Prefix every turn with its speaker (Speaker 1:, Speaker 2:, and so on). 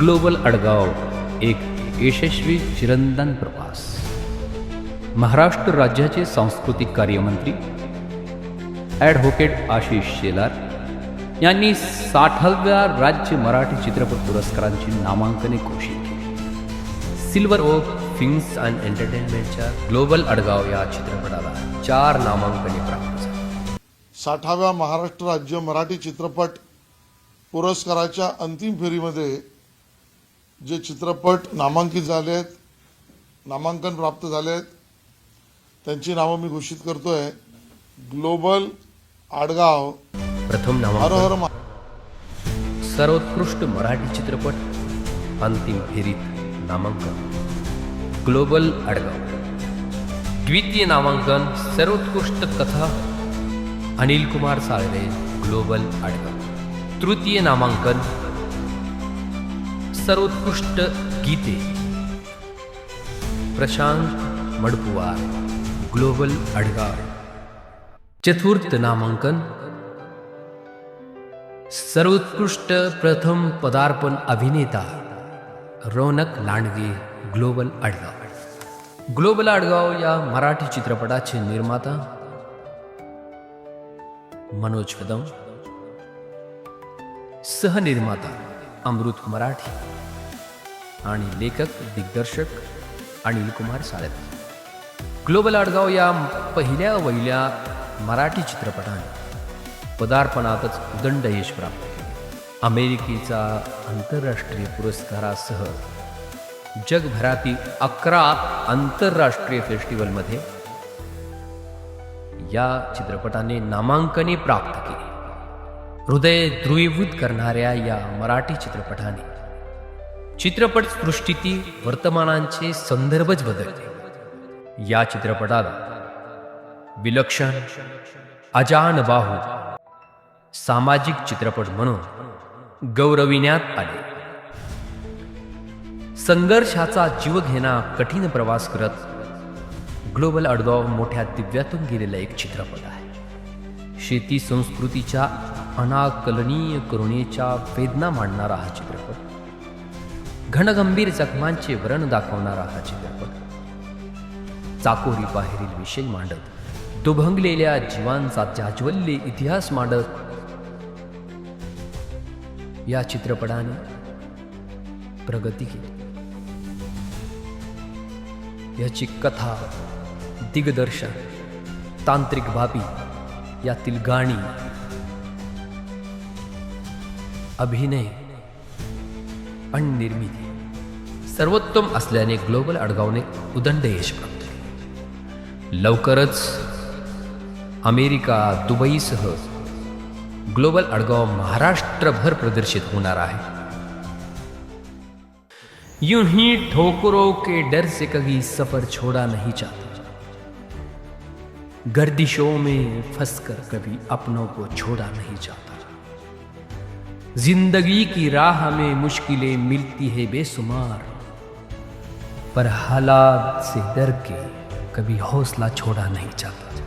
Speaker 1: Global Adgaon एक यशस्वी चिरंदन प्रवास. महाराष्ट्र राज्याचे सांस्कृतिक कार्यमंत्री ॲडव्होकेट आशिष शेलार यांनी साठाव्या राज्य मराठी चित्रपट पुरस्कारांची नामांकने घोषित केली. सिल्वर ओक फिल्म्स अँड एंटरटेनमेंटच्या ग्लोबल अडगाव या चित्रपटाला चार नामांकने प्राप्त झाली.
Speaker 2: साठाव्या महाराष्ट्र राज्य मराठी चित्रपट पुरस्काराच्या अंतिम फेरीमध्ये जे चित्रपट नामांकित झाले आहेत नामांकन प्राप्त झाले आहेत त्यांची नावं मी घोषित करतोय. ग्लोबल आडगाव.
Speaker 1: प्रथम
Speaker 2: मा-
Speaker 1: सर्वोत्कृष्ट मराठी चित्रपट अंतिम फेरीत नामांकन. ग्लोबल अडगाव द्वितीय नामांकन सर्वोत्कृष्ट कथा अनिल कुमार साळवे ग्लोबल अडगाव तृतीय नामांकन सर्वोत्कृष्ट गीते। प्रशांत मडपुवार, ग्लोबल अडगाव चतुर्थ नामांकन। सर्वोत्कृष्ट प्रथम पदार्पण अभिनेता, रौनक लांडगे, ग्लोबल आडगाव ग्लोबल आडगाव या मराठी चित्रपटाचे निर्माता, मनोज कदम। सहनिर्माता। अमृत मराठी आणि लेखक दिग्दर्शक अनिल कुमार ग्लोबल आडगाव या पहिल्या वहिल्या मराठी चित्रपटाने पदार्पणातच उदंड यश प्राप्त केले. अमेरिकेचा आंतरराष्ट्रीय पुरस्कारासह जगभरातील अकरा आंतरराष्ट्रीय फेस्टिवलमध्ये या चित्रपटाने नामांकने प्राप्त केली. हृदय द्रुईभूत करणाऱ्या या मराठी चित्रपटाने चित्रपट सृष्टीतील वर्तमानांचे संदर्भच बदलले. या चित्रपटाला विलक्षण अजानबाहू सामाजिक चित्रपट म्हणून गौरविण्यात आले. संघर्षाचा जीव घेणा कठीण प्रवास करत ग्लोबल अडगाव मोठ्या दिव्यातून गेलेला एक चित्रपट आहे. शेती संस्कृतीच्या अनाकलनीय करुणेच्या वेदना मांडणारा हा चित्रपट. घनगंभीर जखमांचे वरण दाखवणारा हा चित्रपट. चाकोरी बाहेरील विषय मांडत दुभंगलेल्या जीवांचा जाज्वल्य इतिहास मांडत या चित्रपटाने प्रगती केली. याची कथा दिग्दर्शन तांत्रिक बाबी यातील गाणी अभिनय आणि निर्मिती सर्वोत्तम असल्याने ग्लोबल अडगावने उदंड यश प्राप्त केले. लवकरच अमेरिका दुबईसह ग्लोबल अडगाव महाराष्ट्रभर प्रदर्शित होणार आहे. यूँ ही ठोकरों के डर से कभी सफ़र छोड़ा नहीं चाहता. गर्दिशों में फंसकर कभी अपनों को छोड़ा नहीं चाहता. जिंदगी की राह में मुश्किलें मिलती है बेसुमार पर हालात से डर के कभी हौसला छोड़ा नहीं चाहता